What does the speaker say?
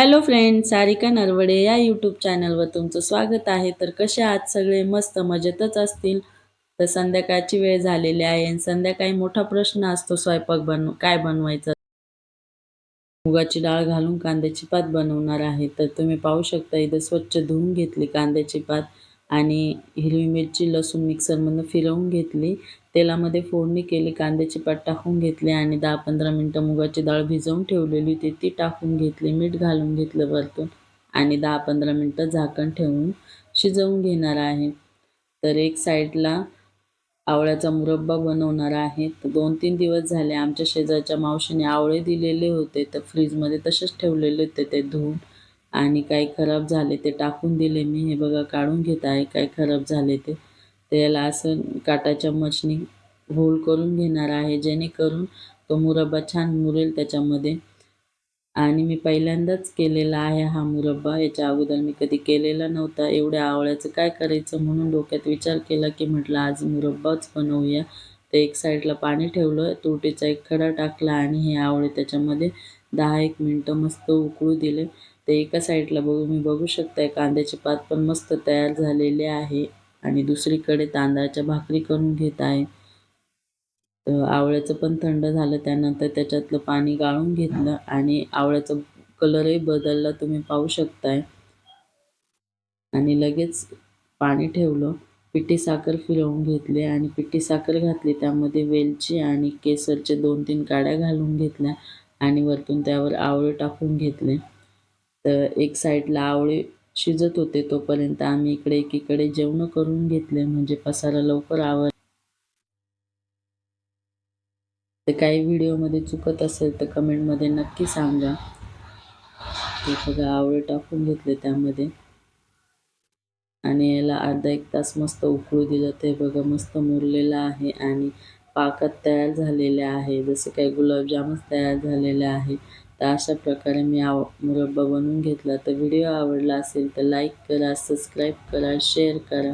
Hello friend Sarika Narwade या YouTube चॅनलवर तुमचं स्वागत आहे. तर कसे आज सगळे? मस्त मजेतच असतील? तर संध्याकाळची वेळ झालेली आहे आणि संध्याकाळी मोठा प्रश्न असतो स्वयंपाक बनव काय बनवायचं? मुगाची डाळ घालून कांद्याची पात बनवणार आहे. तर तुम्ही पाहू शकता इथं स्वच्छ धुवून घेतली कांद्याची पात. आणि हिरवी मिरची लसूण मिक्सरमधून फिरवून घेतली. तेलामध्ये फोडणी केली कांद्याची पात टाकून घेतली आणि दहा पंधरा मिनटं मुगाची डाळ भिजवून ठेवलेली होती. ती टाकून घेतली मीठ घालून घेतलं वरतून आणि दहा पंधरा मिनटं झाकण ठेवून शिजवून घेणार आहे. तर एक साईडला आवळ्याचा मुरब्बा बनवणार आहे. तर दोन तीन दिवस झाले आमच्या शेजारच्या मावशीने आवळे दिलेले होते. तर फ्रीजमध्ये तसेच ठेवलेले होते ते धुवून. आणि काही खराब झाले ते टाकून दिले मी. हे बघा काढून घेत आहे. काही खराब झाले ते. त्याला असं काटाच्या मचनी होल करून घेणार आहे. जेणेकरून तो मुरब्बा छान मुरेल त्याच्यामध्ये. आणि मी पहिल्यांदाच केलेला आहे हा मुरब्बा. याच्या अगोदर मी कधी केलेला नव्हता. एवढ्या आवळ्याचं काय करायचं म्हणून डोक्यात विचार केला की म्हटलं आज मुरब्बाच बनवूया. तर एक साईडला पाणी ठेवलं तुरटीचा एक खडा टाकला आणि हे आवळे त्याच्यामध्ये दहा एक मिनटं मस्त उकळू दिले. ते एका साईडला बघू मी बघू शकताय कांद्याचे पात पण मस्त तयार झालेले आहे. आणि दुसरीकडे तांदळाच्या भाकरी करून घेत आहे. आवळ्याचं पण थंड झालं त्यानंतर त्याच्यातलं पाणी गाळून घेतलं आणि आवळ्याचा कलरही बदलला तुम्ही पाहू शकताय. आणि लगेच पाणी ठेवलं पिठी साखर फिरवून घेतली आणि पिठी साखर घातली त्यामध्ये वेलची आणि केसरचे दोन तीन काड्या घालून घेतल्या आणि वरतून त्यावर आवळे टाकून घेतले. तर एक साईडला आवळे शिजत होते तोपर्यंत आम्ही इकडे एकीकडे जेवण करून घेतले म्हणजे पसारा लवकर आवर तर काही व्हिडिओमध्ये चुकत असेल तर कमेंटमध्ये नक्की सांगा. ते सगळं आवळे टाकून घेतले त्यामध्ये. आणि याला अर्धा एक तास मस्त उकळू दिलं. ते बघा मस्त मुरलेलं आहे आणि पाकात तयार झालेले आहे. जसे काही गुलाबजामच तयार झालेले आहे. तर अशा प्रकारे मी आव मुरब्बा बनवून घेतला. तर व्हिडिओ आवडला असेल तर लाईक करा सबस्क्राईब करा शेअर करा.